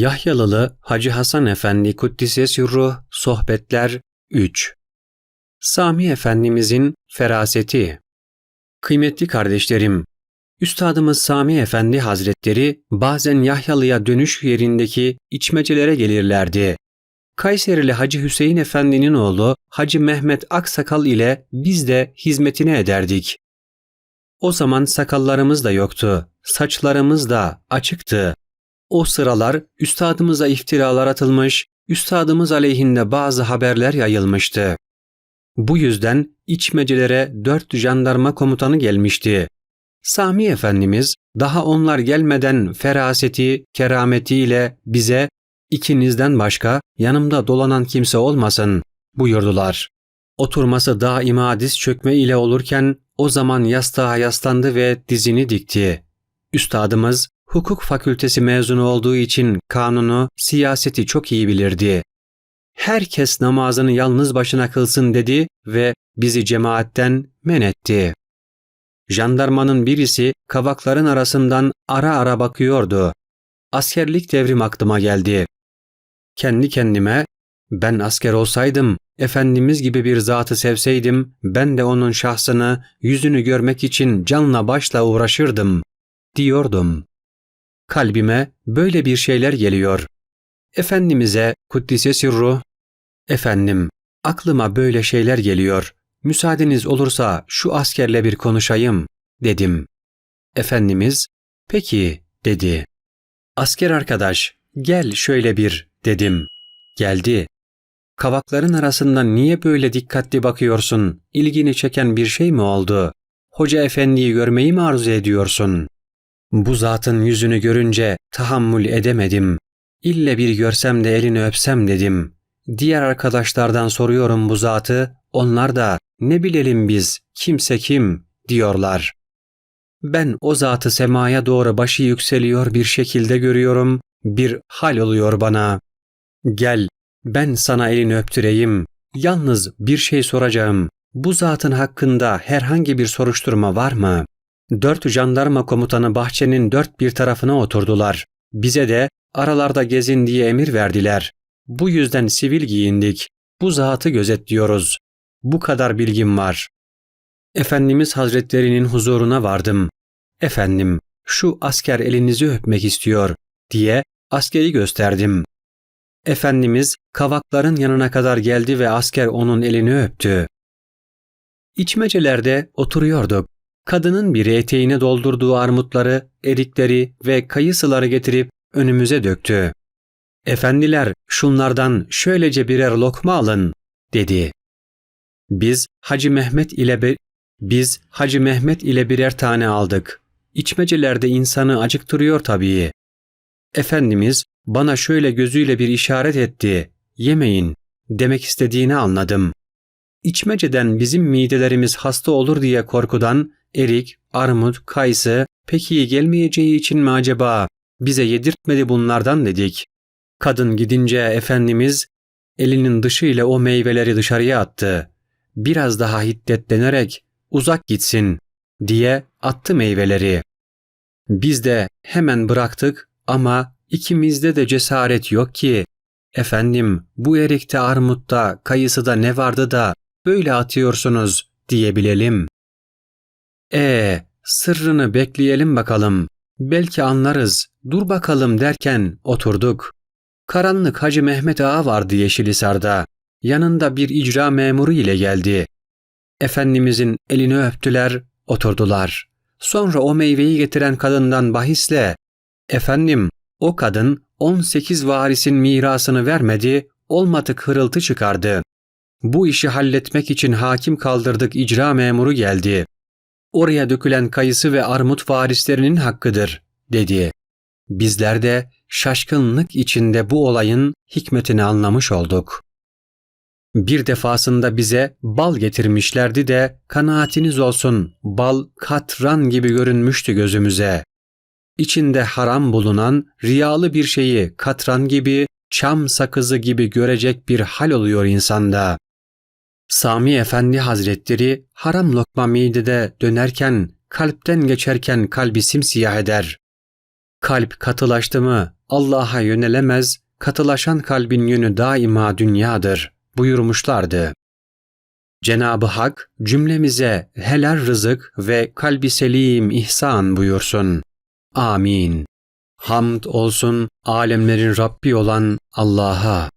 Yahyalılı Hacı Hasan Efendi Kuddise Sürruh Sohbetler 3 Sami Efendimizin feraseti Kıymetli kardeşlerim, Üstadımız Sami Efendi Hazretleri bazen Yahyalı'ya dönüş yerindeki içmecelere gelirlerdi. Kayserili Hacı Hüseyin Efendi'nin oğlu Hacı Mehmet Aksakal ile biz de hizmetine ederdik. O zaman sakallarımız da yoktu, saçlarımız da açıktı. O sıralar üstadımıza iftiralar atılmış, üstadımız aleyhinde bazı haberler yayılmıştı. Bu yüzden içmecelere dört jandarma komutanı gelmişti. Sami Efendimiz daha onlar gelmeden feraseti, kerametiyle bize ikinizden başka yanımda dolanan kimse olmasın buyurdular. Oturması daima diz çökme ile olurken o zaman yastığa yaslandı ve dizini dikti. Üstadımız hukuk fakültesi mezunu olduğu için kanunu, siyaseti çok iyi bilirdi. Herkes namazını yalnız başına kılsın dedi ve bizi cemaatten men etti. Jandarmanın birisi kavakların arasından ara ara bakıyordu. Askerlik devrim aklıma geldi. Kendi kendime ben asker olsaydım, Efendimiz gibi bir zatı sevseydim, ben de onun şahsını, yüzünü görmek için canla başla uğraşırdım, diyordum. Kalbime böyle bir şeyler geliyor. Efendimiz'e kuddise sirru, efendim, aklıma böyle şeyler geliyor. Müsaadeniz olursa şu askerle bir konuşayım, dedim. Efendimiz, peki, dedi. Asker arkadaş, gel şöyle bir, dedim. Geldi. Kavakların arasından niye böyle dikkatli bakıyorsun? İlgini çeken bir şey mi oldu? Hoca efendiyi görmeyi mi arzu ediyorsun? Bu zatın yüzünü görünce tahammül edemedim. İlle bir görsem de elini öpsem dedim. Diğer arkadaşlardan soruyorum bu zatı, onlar da ne bilelim biz, kimse kim diyorlar. Ben o zatı semaya doğru başı yükseliyor bir şekilde görüyorum, bir hal oluyor bana. Gel, ben sana elini öptüreyim. Yalnız bir şey soracağım. Bu zatın hakkında herhangi bir soruşturma var mı? Dört jandarma komutanı bahçenin dört bir tarafına oturdular. Bize de aralarda gezin diye emir verdiler. Bu yüzden sivil giyindik. Bu zatı gözetliyoruz. Bu kadar bilgim var. Efendimiz Hazretlerinin huzuruna vardım. Efendim, şu asker elinizi öpmek istiyor diye askeri gösterdim. Efendimiz kavakların yanına kadar geldi ve asker onun elini öptü. İçmecelerde oturuyorduk. Kadının biri eteğine doldurduğu armutları, erikleri ve kayısıları getirip önümüze döktü. Efendiler şunlardan şöylece birer lokma alın dedi. Biz Hacı Mehmet ile be biz Hacı Mehmet ile birer tane aldık. İçmecelerde insanı acıktırıyor tabii. Efendimiz bana şöyle gözüyle bir işaret etti. Yemeyin demek istediğini anladım. İçmeceden bizim midelerimiz hasta olur diye korkudan erik, armut, kayısı pek iyi gelmeyeceği için mi acaba bize yedirtmedi bunlardan dedik. Kadın gidince Efendimiz elinin dışı ile o meyveleri dışarıya attı. Biraz daha hiddetlenerek uzak gitsin diye attı meyveleri. Biz de hemen bıraktık ama ikimizde de cesaret yok ki. Efendim bu erikte armutta kayısıda ne vardı da böyle atıyorsunuz diyebilelim. E sırrını bekleyelim bakalım. Belki anlarız. Dur bakalım derken oturduk. Karanlık Hacı Mehmet Ağa vardı Yeşilisar'da. Yanında bir icra memuru ile geldi. Efendimizin elini öptüler, oturdular. Sonra o meyveyi getiren kadından bahisle, efendim o kadın 18 varisin mirasını vermedi, olmadık hırıltı çıkardı. Bu işi halletmek için hakim kaldırdık icra memuru geldi. Oraya dökülen kayısı ve armut varislerinin hakkıdır, dedi. Bizler de şaşkınlık içinde bu olayın hikmetini anlamış olduk. Bir defasında bize bal getirmişlerdi de kanaatiniz olsun bal katran gibi görünmüştü gözümüze. İçinde haram bulunan riyalı bir şeyi katran gibi, çam sakızı gibi görecek bir hal oluyor insanda. Sami Efendi Hazretleri haram lokma midede dönerken, kalpten geçerken kalbi simsiyah eder. Kalp katılaştı mı Allah'a yönelemez, katılaşan kalbin yönü daima dünyadır buyurmuşlardı. Cenab-ı Hak cümlemize helal rızık ve kalbi selim ihsan buyursun. Amin. Hamd olsun alemlerin Rabbi olan Allah'a.